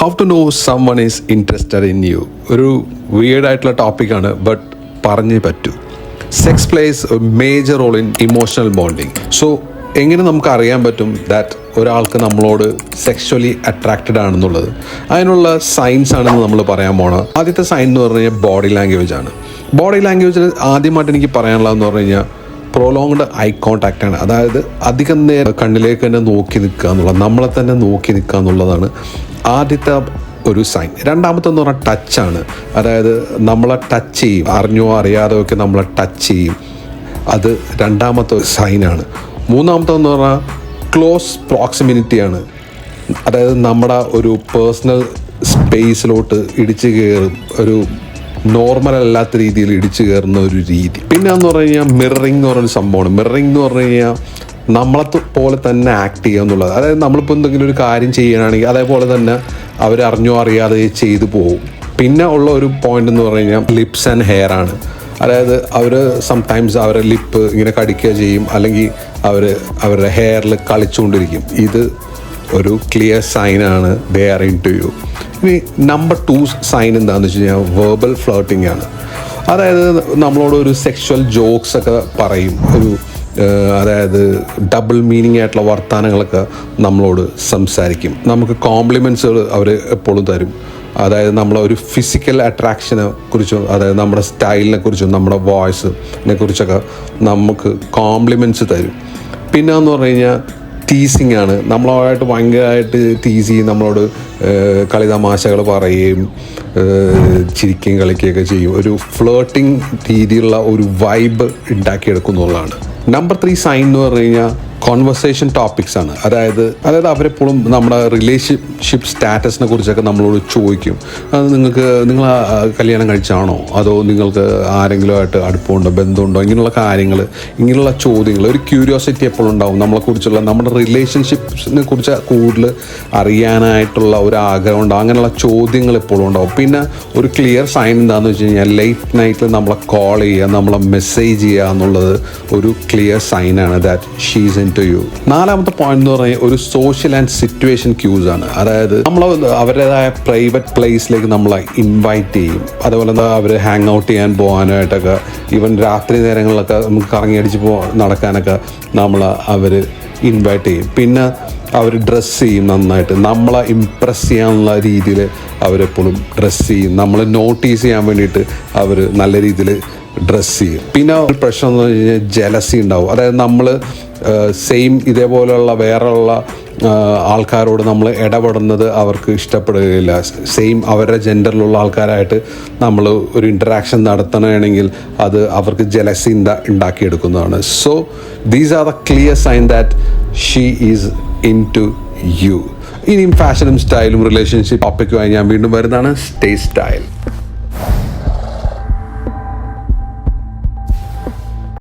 How to know someone is interested in you ഒരു weird ആയിട്ടുള്ള ടോപ്പിക്കാണ് ബട്ട് പറഞ്ഞേ പറ്റൂ. Sex plays major role in emotional bonding so എങ്ങനെ നമുക്ക് അറിയാൻ പറ്റും ദാറ്റ് ഒരാൾക്ക് നമ്മളോട് സെക്ഷലി അട്രാക്റ്റഡ് ആണെന്നുള്ളത്? അതിനുള്ള സയൻസ് ആണെന്ന് നമ്മൾ പറയാൻ പോണത് ആദ്യത്തെ സൈൻ എന്ന് പറഞ്ഞു കഴിഞ്ഞാൽ ബോഡി ലാംഗ്വേജ് ആണ്. ബോഡി ലാംഗ്വേജിൽ ആദ്യമായിട്ട് എനിക്ക് പറയാനുള്ളതെന്ന് പറഞ്ഞു കഴിഞ്ഞാൽ പ്രൊലോങ്ഡ് ഐ കോൺടാക്റ്റ് ആണ്. അതായത് അധികം നേരം കണ്ണിലേക്ക് തന്നെ നോക്കി നിൽക്കുക എന്നുള്ളത് നമ്മളെ തന്നെ നോക്കി നിൽക്കുക എന്നുള്ളതാണ് ആദ്യത്തെ ഒരു സൈൻ രണ്ടാമത്തെന്ന് പറഞ്ഞാൽ ടച്ചാണ് അതായത് നമ്മളെ ടച്ച് ചെയ്യും. അറിഞ്ഞോ അറിയാതോ ഒക്കെ നമ്മളെ ടച്ച് ചെയ്യും. അത് രണ്ടാമത്തെ സൈനാണ് മൂന്നാമത്തെന്ന് പറഞ്ഞാൽ ക്ലോസ് പ്രോക്സിമിനിറ്റിയാണ് അതായത് നമ്മുടെ ഒരു പേഴ്സണൽ സ്പേസിലോട്ട് ഇടിച്ചു കയറും. ഒരു നോർമൽ അല്ലാത്ത രീതിയിൽ ഇടിച്ചു കയറുന്ന ഒരു രീതി. പിന്നെ എന്ന് പറഞ്ഞു കഴിഞ്ഞാൽ മിററിംഗ് എന്ന് പറയുന്ന സംഭവമാണ്. മിററിംഗ് എന്ന് പറഞ്ഞു കഴിഞ്ഞാൽ നമ്മളെ പോലെ തന്നെ ആക്ട് ചെയ്യുക എന്നുള്ളത്. അതായത് നമ്മളിപ്പോൾ എന്തെങ്കിലും ഒരു കാര്യം ചെയ്യാനാണെങ്കിൽ അതേപോലെ തന്നെ അവർ അറിഞ്ഞോ അറിയാതെ ചെയ്തു പോകും. പിന്നെ ഉള്ള ഒരു പോയിന്റ് എന്ന് പറഞ്ഞു കഴിഞ്ഞാൽ ലിപ്സ് ആൻഡ് ഹെയർ ആണ്. അതായത് അവർ സംടൈംസ് അവരുടെ ലിപ്പ് ഇങ്ങനെ കടിക്കുക ചെയ്യും. അല്ലെങ്കിൽ അവർ അവരുടെ ഹെയറിൽ കളിച്ചുകൊണ്ടിരിക്കും. ഇത് ഒരു ക്ലിയർ സൈനാണ് they are into you ഇനി നമ്പർ ടു സൈൻ എന്താണെന്ന് വെച്ച് കഴിഞ്ഞാൽ വേർബൽ ഫ്ലോട്ടിംഗ് ആണ്. അതായത് നമ്മളോട് ഒരു സെക്ഷൽ ജോക്സ് ഒക്കെ പറയും. ഒരു അതായത് ഡബിൾ മീനിങ് ആയിട്ടുള്ള വർത്തമാനങ്ങളൊക്കെ നമ്മളോട് സംസാരിക്കും. നമുക്ക് കോംപ്ലിമെന്റ്സുകൾ അവർ എപ്പോഴും തരും. അതായത് നമ്മളെ ഒരു ഫിസിക്കൽ അട്രാക്ഷനെ കുറിച്ചും അതായത് നമ്മുടെ സ്റ്റൈലിനെ കുറിച്ചും നമ്മുടെ വോയിസിനെ കുറിച്ചൊക്കെ നമുക്ക് കോംപ്ലിമെന്റ്സ് തരും. പിന്നെ എന്ന് പറഞ്ഞു കഴിഞ്ഞാൽ ടീസിങ് ആണ്. നമ്മളായിട്ട് ഭയങ്കരമായിട്ട് ടീസ് ചെയ്യും നമ്മളോട് കളി കളിതമാശകൾ പറയുകയും ചിരിക്കുകയും കളിക്കുകയൊക്കെ ചെയ്യും. ഒരു ഫ്ലേട്ടിങ് രീതിയിലുള്ള ഒരു വൈബ് ഉണ്ടാക്കിയെടുക്കുന്നുള്ളതാണ് നമ്പർ ത്രീ സൈൻ എന്ന് പറഞ്ഞു കഴിഞ്ഞാൽ കോൺവെർസേഷൻ ടോപ്പിക്സ് ആണ്. അതായത് അതായത് അവരെപ്പോഴും നമ്മുടെ റിലേഷൻഷിപ്പ് സ്റ്റാറ്റസിനെ കുറിച്ചൊക്കെ നമ്മളോട് ചോദിക്കും. അത് നിങ്ങൾക്ക് നിങ്ങൾ കല്യാണം കഴിച്ചാണോ? അതോ നിങ്ങൾക്ക് ആരെങ്കിലുമായിട്ട് അടുപ്പമുണ്ടോ ബന്ധമുണ്ടോ? ഇങ്ങനെയുള്ള കാര്യങ്ങൾ ഇങ്ങനെയുള്ള ചോദ്യങ്ങൾ ഒരു ക്യൂരിയോസിറ്റി എപ്പോഴും ഉണ്ടാവും നമ്മളെക്കുറിച്ചുള്ള നമ്മുടെ റിലേഷൻഷിപ്സിനെ കുറിച്ച് കൂടുതൽ അറിയാനായിട്ടുള്ള ഒരു ആഗ്രഹം ഉണ്ടാവും. അങ്ങനെയുള്ള ചോദ്യങ്ങൾ എപ്പോഴും ഉണ്ടാവും. പിന്നെ ഒരു ക്ലിയർ സൈൻ എന്താണെന്ന് വെച്ച് കഴിഞ്ഞാൽ ലേറ്റ് നൈറ്റിൽ നമ്മളെ കോൾ ചെയ്യുക നമ്മളെ മെസ്സേജ് ചെയ്യുക എന്നുള്ളത് ഒരു ക്ലിയർ സൈനാണ് that she's into you നാലാമത്തെ പോയിന്റ് എന്ന് പറഞ്ഞാൽ ഒരു സോഷ്യൽ ആൻഡ് സിറ്റുവേഷൻ ക്യൂസ് ആണ്. അതായത് നമ്മൾ അവരുടേതായ പ്രൈവറ്റ് പ്ലേസിലേക്ക് നമ്മളെ ഇൻവൈറ്റ് ചെയ്യും. അതുപോലെ അവർ ഹാങ് ഔട്ട് ചെയ്യാൻ പോകാനായിട്ടൊക്കെ ഈവൻ രാത്രി നേരങ്ങളിലൊക്കെ നമുക്ക് കറങ്ങിയടിച്ച് പോ നടക്കാനൊക്കെ നമ്മൾ അവർ ഇൻവൈറ്റ് ചെയ്യും. പിന്നെ അവർ ഡ്രസ്സ് ചെയ്യും നന്നായിട്ട്. നമ്മളെ ഇമ്പ്രസ് ചെയ്യാനുള്ള രീതിയിൽ അവരെപ്പോഴും ഡ്രസ്സ് ചെയ്യും. നമ്മളെ നോട്ടീസ് ചെയ്യാൻ വേണ്ടിയിട്ട് അവർ നല്ല രീതിയിൽ ഡ്രസ്സ് ചെയ്യും. പിന്നെ ഒരു പ്രശ്നം എന്ന് പറഞ്ഞു കഴിഞ്ഞാൽ ജലസി ഉണ്ടാവും. അതായത് നമ്മൾ സെയിം ഇതേപോലെയുള്ള വേറെയുള്ള ആൾക്കാരോട് നമ്മൾ ഇടപെടുന്നത് അവർക്ക് ഇഷ്ടപ്പെടുകയില്ല. സെയിം അവരുടെ ജെൻഡറിലുള്ള ആൾക്കാരായിട്ട് നമ്മൾ ഒരു ഇന്ററാക്ഷൻ നടത്തണമെങ്കിൽ അത് അവർക്ക് jealousy ഉണ്ടാക്കിയെടുക്കുന്നതാണ്. So these are the clear sign that she is into you ഇനിയും ഫാഷനും സ്റ്റൈലും റിലേഷൻഷിപ്പ് ടോപ്പിക്കുമായി ഞാൻ വീണ്ടും വരുന്നതാണ്. Stay style